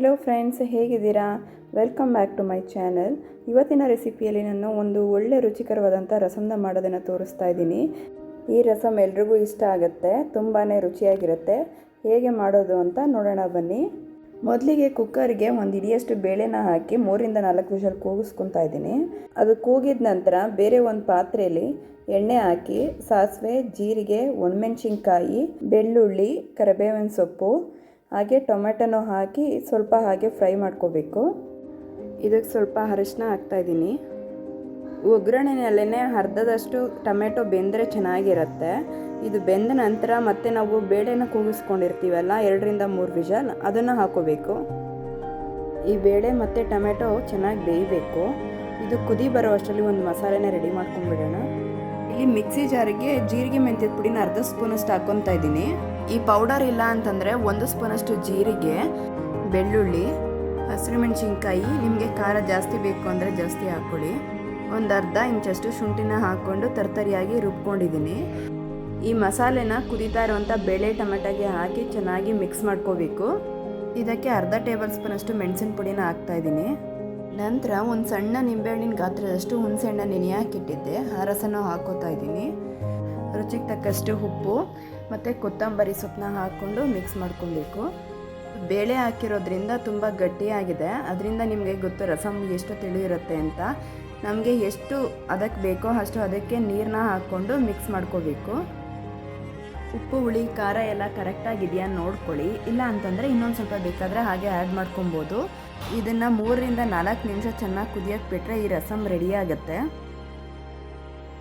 Hello friends ಹೇಗಿದ್ದೀರಾ? Welcome back to my channel ಇವತ್ತಿನ ರೆಸಿಪಿಯಲ್ಲಿ ನಾನು ಒಂದು ಒಳ್ಳೆ ರುಚಿಕರವಾದಂಥ ರಸಮ್ನ ಮಾಡೋದನ್ನು ತೋರಿಸ್ತಾ ಇದ್ದೀನಿ. ಈ ರಸಮ್ ಎಲ್ರಿಗೂ ಇಷ್ಟ ಆಗುತ್ತೆ ತುಂಬಾ ರುಚಿಯಾಗಿರುತ್ತೆ. ಹೇಗೆ ಮಾಡೋದು ಅಂತ ನೋಡೋಣ ಬನ್ನಿ. ಮೊದಲಿಗೆ ಕುಕ್ಕರ್ಗೆ ಒಂದು ಇಡಿಯಷ್ಟು ಬೇಳೆನ ಹಾಕಿ ಮೂರಿಂದ ನಾಲ್ಕು ವಿಷಲ್ ಕೂಗಿಸ್ಕೊತಾ ಇದ್ದೀನಿ. ಅದು ಕೂಗಿದ ನಂತರ ಬೇರೆ ಒಂದು ಪಾತ್ರೆಯಲ್ಲಿ ಎಣ್ಣೆ ಹಾಕಿ, ಸಾಸಿವೆ, ಜೀರಿಗೆ, ಒಣಮೆಣ್ಸಿನ್ಕಾಯಿ, ಬೆಳ್ಳುಳ್ಳಿ, ಕರಿಬೇವಿನ ಸೊಪ್ಪು ಹಾಗೆ ಟೊಮೆಟೊನೂ ಹಾಕಿ ಸ್ವಲ್ಪ ಹಾಗೆ ಫ್ರೈ ಮಾಡ್ಕೋಬೇಕು. ಇದಕ್ಕೆ ಸ್ವಲ್ಪ ಅರಿಶಿನ ಹಾಕ್ತಾಯಿದ್ದೀನಿ ಒಗ್ಗರಣೆನಲ್ಲೇ ಅರ್ಧದಷ್ಟು ಟೊಮೆಟೊ ಬೆಂದರೆ ಚೆನ್ನಾಗಿರುತ್ತೆ. ಇದು ಬೆಂದ ನಂತರ ಮತ್ತೆ ನಾವು ಬೇಳೆನ ಕೂಗಿಸ್ಕೊಂಡಿರ್ತೀವಲ್ಲ, ಎರಡರಿಂದ ಮೂರು ವಿಷಲ್ ಅದನ್ನು ಹಾಕೋಬೇಕು. ಈ ಬೇಳೆ ಮತ್ತು ಟೊಮೆಟೊ ಚೆನ್ನಾಗಿ ಬೇಯಬೇಕು. ಇದು ಕುದಿ ಬರೋ ಅಷ್ಟರಲ್ಲಿ ಒಂದು ಮಸಾಲೆನ ರೆಡಿ ಮಾಡ್ಕೊಂಡ್ಬಿಡೋಣ. ಇಲ್ಲಿ ಮಿಕ್ಸಿ ಜಾರಿಗೆ ಜೀರಿಗೆ ಮೆಂತ್ಯದ ಪುಡಿನ ಅರ್ಧ ಸ್ಪೂನಷ್ಟು ಹಾಕ್ಕೊತಾ ಇದ್ದೀನಿ. ಈ ಪೌಡರ್ ಇಲ್ಲ ಅಂತಂದರೆ ಒಂದು ಸ್ಪೂನಷ್ಟು ಜೀರಿಗೆ, ಬೆಳ್ಳುಳ್ಳಿ, ಹಸಿರುಮೆಣಸಿನ್ಕಾಯಿ, ನಿಮಗೆ ಖಾರ ಜಾಸ್ತಿ ಬೇಕು ಅಂದರೆ ಜಾಸ್ತಿ ಹಾಕ್ಕೊಳ್ಳಿ. ಒಂದು ಅರ್ಧ ಇಂಚಷ್ಟು ಶುಂಠಿನ ಹಾಕ್ಕೊಂಡು ತರ್ತರಿಯಾಗಿ ರುಬ್ಕೊಂಡಿದ್ದೀನಿ. ಈ ಮಸಾಲೆನ ಕುದಿತಾ ಇರುವಂಥ ಬೇಳೆ ಟೊಮೆಟೊಗೆ ಹಾಕಿ ಚೆನ್ನಾಗಿ ಮಿಕ್ಸ್ ಮಾಡ್ಕೋಬೇಕು. ಇದಕ್ಕೆ ಅರ್ಧ ಟೇಬಲ್ ಸ್ಪೂನಷ್ಟು ಮೆಣಸಿನ ಪುಡಿನ ಹಾಕ್ತಾಯಿದ್ದೀನಿ ನಂತರ ಒಂದು ಸಣ್ಣ ನಿಂಬೆಹಣ್ಣಿನ ಗಾತ್ರದಷ್ಟು ಹುಣಸೆಹಣ್ಣ ನೆನೆ ಹಾಕಿಟ್ಟಿದ್ದೆ ಆ ರಸನ ಹಾಕೋತಾ ಇದ್ದೀನಿ. ರುಚಿಗೆ ತಕ್ಕಷ್ಟು ಉಪ್ಪು. ಮತ್ತು ಕೊತ್ತಂಬರಿ ಸೊಪ್ಪನ್ನ ಹಾಕ್ಕೊಂಡು ಮಿಕ್ಸ್ ಮಾಡ್ಕೊಬೇಕು. ಬೇಳೆ ಹಾಕಿರೋದ್ರಿಂದ ತುಂಬ ಗಟ್ಟಿಯಾಗಿದೆ. ಅದರಿಂದ ನಿಮಗೆ ಗೊತ್ತು ರಸಮ್ ಎಷ್ಟು ತಿಳಿಯಿರುತ್ತೆ ಅಂತ. ನಮಗೆ ಎಷ್ಟು ಅದಕ್ಕೆ ಬೇಕೋ ಅಷ್ಟು ಅದಕ್ಕೆ ನೀರನ್ನ ಹಾಕ್ಕೊಂಡು ಮಿಕ್ಸ್ ಮಾಡ್ಕೋಬೇಕು. ಉಪ್ಪು, ಹುಳಿ, ಖಾರ ಎಲ್ಲ ಕರೆಕ್ಟಾಗಿದೆಯಾ ನೋಡ್ಕೊಳ್ಳಿ. ಇಲ್ಲ ಅಂತಂದರೆ ಇನ್ನೊಂದು ಸ್ವಲ್ಪ ಬೇಕಾದರೆ ಹಾಗೆ ಆ್ಯಡ್ ಮಾಡ್ಕೊಬೋದು. ಇದನ್ನು ಮೂರರಿಂದ ನಾಲ್ಕು ನಿಮಿಷ ಚೆನ್ನಾಗಿ ಕುದಿಯೋಕ್ಕೆ ಬಿಟ್ಟರೆ ಈ ರಸಮ್ ರೆಡಿ ಆಗುತ್ತೆ.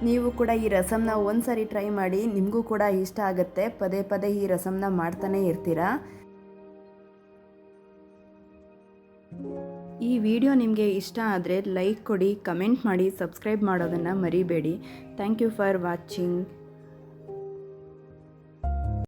ನೀವು ಕೂಡ ಈ ರಸಮ್ನ ಒಂದು ಸಾರಿ ಟ್ರೈ ಮಾಡಿ ನಿಮಗೂ ಕೂಡ ಇಷ್ಟ ಆಗುತ್ತೆ. ಪದೇ ಪದೇ ಈ ರಸಮ್ನ ಮಾಡ್ತಾನೆ ಇರ್ತೀರಾ? ಈ ವಿಡಿಯೋ ನಿಮಗೆ ಇಷ್ಟ ಆದರೆ ಲೈಕ್ ಕೊಡಿ ಕಮೆಂಟ್ ಮಾಡಿ ಸಬ್ಸ್ಕ್ರೈಬ್ ಮಾಡೋದನ್ನು ಮರಿಬೇಡಿ. Thank you for watching